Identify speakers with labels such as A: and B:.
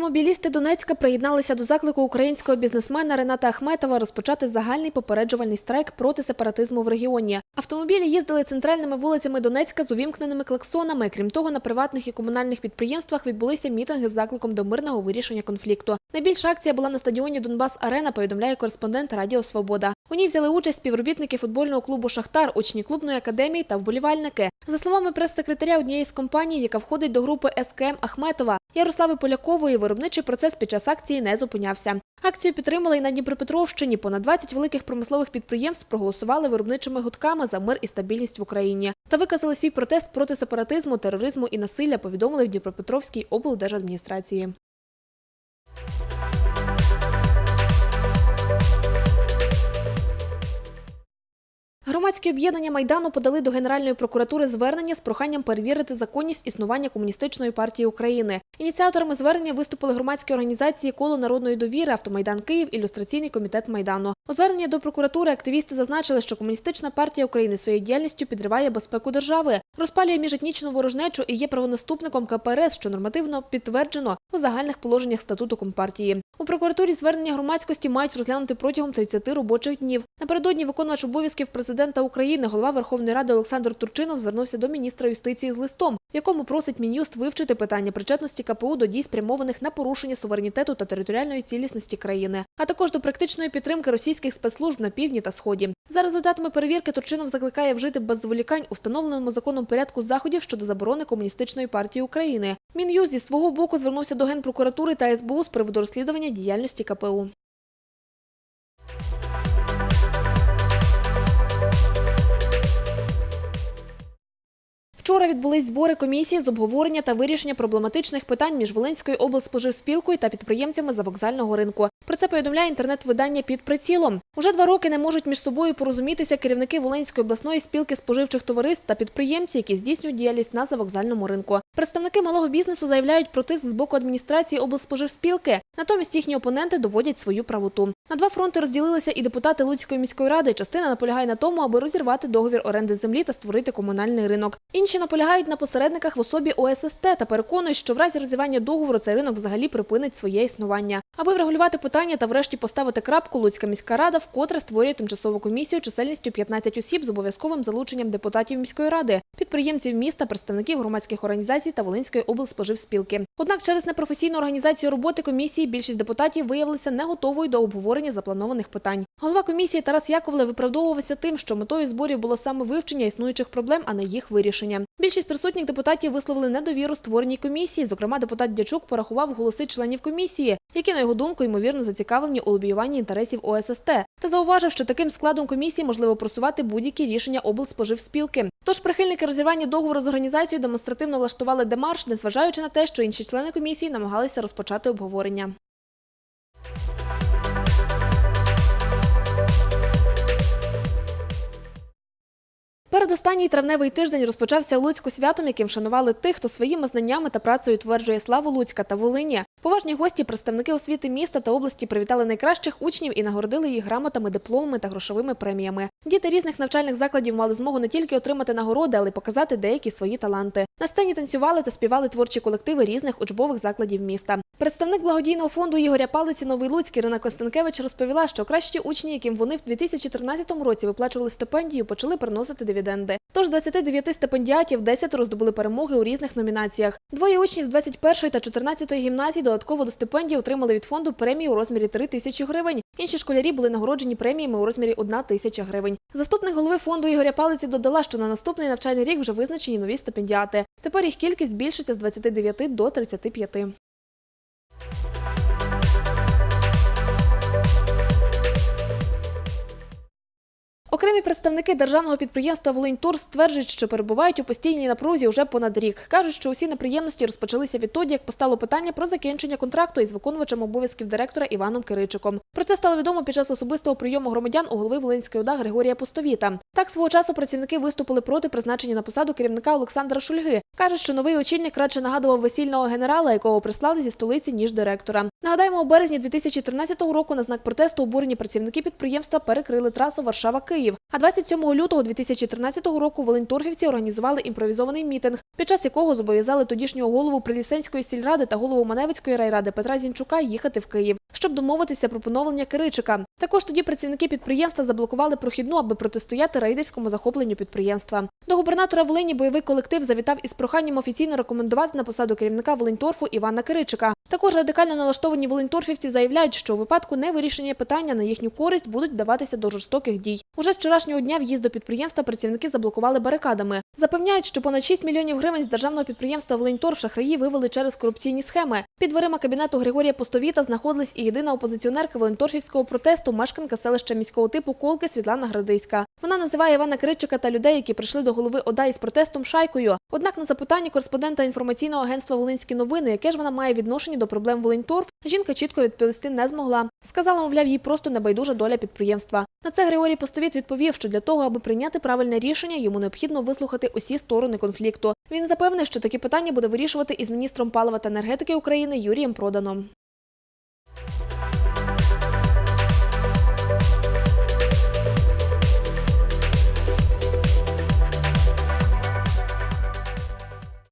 A: Автомобілісти Донецька приєдналися до заклику українського бізнесмена Рената Ахметова розпочати загальний попереджувальний страйк проти сепаратизму в регіоні. Автомобілі їздили центральними вулицями Донецька з увімкненими клаксонами. Крім того, на приватних і комунальних підприємствах відбулися мітинги з закликом до мирного вирішення конфлікту. Найбільша акція була на стадіоні Донбас Арена. Повідомляє кореспондент Радіо Свобода. У ній взяли участь співробітники футбольного клубу Шахтар, учні клубної академії та вболівальники. За словами прес-секретаря однієї з компаній, яка входить до групи СКМ Ахметова, Ярослави Полякової, виробничий процес під час акції не зупинявся. Акцію підтримали і на Дніпропетровщині. Понад 20 великих промислових підприємств проголосували виробничими гудками за мир і стабільність в Україні та виказали свій протест проти сепаратизму, тероризму і насилля. Повідомили в Дніпропетровській облдержадміністрації. Громадські об'єднання Майдану подали до Генеральної прокуратури звернення з проханням перевірити законність існування Комуністичної партії України. Ініціаторами звернення виступили громадські організації Коло народної довіри, Автомайдан Київ, ілюстраційний комітет Майдану. У зверненні до прокуратури активісти зазначили, що Комуністична партія України своєю діяльністю підриває безпеку держави, розпалює міжетнічну ворожнечу і є правонаступником КПРС, що нормативно підтверджено у загальних положеннях статуту Компартії. У прокуратурі звернення громадськості мають розглянути протягом 30 робочих днів. Напередодні виконувач обов'язків президента України, голова Верховної Ради Олександр Турчинов звернувся до міністра юстиції з листом, в якому просить Мін'юст вивчити питання причетності КПУ до дій, спрямованих на порушення суверенітету та територіальної цілісності країни, а також до практичної підтримки російських спецслужб на півдні та сході. За результатами перевірки Турчинов закликає вжити без зволікань установленому законом порядку заходів щодо заборони комуністичної партії України. Мін'юст зі свого боку звернувся до генпрокуратури та СБУ з приводу розслідування діяльності КПУ. Вчора відбулись збори комісії з обговорення та вирішення проблематичних питань між Волинською облспоживспілкою та підприємцями завокзального ринку. Про це повідомляє інтернет-видання під прицілом. Уже два роки не можуть між собою порозумітися керівники Волинської обласної спілки споживчих товариств та підприємці, які здійснюють діяльність на завокзальному ринку. Представники малого бізнесу заявляють про тиск з боку адміністрації облспоживспілки. Натомість їхні опоненти доводять свою правоту. На два фронти розділилися і депутати Луцької міської ради. Частина наполягає на тому, аби розірвати договір оренди землі та створити комунальний ринок. Інші наполягають на посередниках в особі ОССТ та переконують, що в разі розірвання договору цей ринок взагалі припинить своє існування. Аби врегулювати питання та врешті поставити крапку, Луцька міська рада вкотре створює тимчасову комісію чисельністю 15 осіб з обов'язковим залученням депутатів міської ради, підприємців міста, представників громадських організацій та Волинської облспоживспілки. Однак через непрофесійну організацію роботи комісії більшість депутатів виявилися не готовою до обговорення запланованих питань. Голова комісії Тарас Яковлев виправдовувався тим, що метою зборів було саме вивчення існуючих проблем, а не їх вирішення. Більшість присутніх депутатів висловили недовіру створеній комісії. Зокрема, депутат Дячук порахував голоси членів комісії, які, на його думку, ймовірно зацікавлені у лобіюванні інтересів ОССТ, та зауважив, що таким складом комісії можливо просувати будь-які рішення облспоживспілки. Тож прихильники розірвання договору з організацією демонстративно влаштували демарш, незважаючи на те, що інші члени комісії намагалися розпочати обговорення. Передостанній травневий тиждень розпочався у Луцьку святом, яким вшанували тих, хто своїми знаннями та працею утверджує славу Луцька та Волині. Поважні гості, представники освіти міста та області привітали найкращих учнів і нагородили їх грамотами, дипломами та грошовими преміями. Діти різних навчальних закладів мали змогу не тільки отримати нагороди, але й показати деякі свої таланти. На сцені танцювали та співали творчі колективи різних учбових закладів міста. Представник благодійного фонду Ігоря Палиці Новий Луцьк Ірина Костенкевич розповіла, що кращі учні, яким вони в 2013 році виплачували стипендію, почали приносити дивіденди. Тож з 29 стипендіатів 10 роздобули перемоги у різних номінаціях. Двоє учнів з 21 та 14 гімназії додатково до стипендії отримали від фонду премії у розмірі 3 тисячі гривень. Інші школярі були нагороджені преміями у розмірі 1 тисяча гривень. Заступник голови фонду Ігоря Палиці додала, що на наступний навчальний рік вже визначені нові стипендіати. Тепер їх кількість збільшиться з 29 до 35. Окремі представники державного підприємства «Волиньтур» стверджують, що перебувають у постійній напрузі вже понад рік. Кажуть, що усі неприємності розпочалися відтоді, як постало питання про закінчення контракту із виконувачем обов'язків директора Іваном Киричиком. Про це стало відомо під час особистого прийому громадян у голови Волинської ОДА Григорія Пустовіта. Так свого часу працівники виступили проти призначення на посаду керівника Олександра Шульги. Кажуть, що новий очільник радше нагадував весільного генерала, якого прислали зі столиці, ніж директора. Нагадаємо, у березні 2013 року на знак протесту обурені працівники підприємства перекрили трасу Варшава-Київ. А 27 лютого 2013 року волиньторфівці організували імпровізований мітинг, під час якого зобов'язали тодішнього голову Прилісенської сільради та голову Маневицької райради Петра Зінчука їхати в Київ, щоб домовитися про поновлення Киричика. Також тоді працівники підприємства заблокували прохідну, аби протистояти рейдерському захопленню підприємства. До губернатора Волині бойовий колектив завітав із проханням офіційно рекомендувати на посаду керівника Волиньторфу Івана Киричика. Також радикально налаштовані волиньторфівці заявляють, що у випадку невирішення питання на їхню користь будуть вдаватися до жорстоких дій. Уже з вчорашнього дня в'їзд до підприємства працівники заблокували барикадами. Запевняють, що понад 6 мільйонів гривень з державного підприємства Волиньторф шахраї вивели через корупційні схеми. Під дверима кабінету Григорія Постовіта знаходилась і єдина опозиціонерка волиньторфівського протесту, мешканка селища міського типу Колки Світлана Градиська. Вона називає Івана Кричика та людей, які прийшли до голови ОДА із протестом шайкою. Однак на запитання кореспондента інформаційного агентства Волинські новини, яке ж вона має відношення до проблем Волиньторф, жінка чітко відповісти не змогла. Сказала, мовляв, їй просто небайдужа доля підприємства. На це Григорій Постовіт відповів, що для того, аби прийняти правильне рішення, йому необхідно вислухати усі сторони конфлікту. Він запевнив, що такі питання буде вирішувати із міністром палива та енергетики України Юрієм Проданом.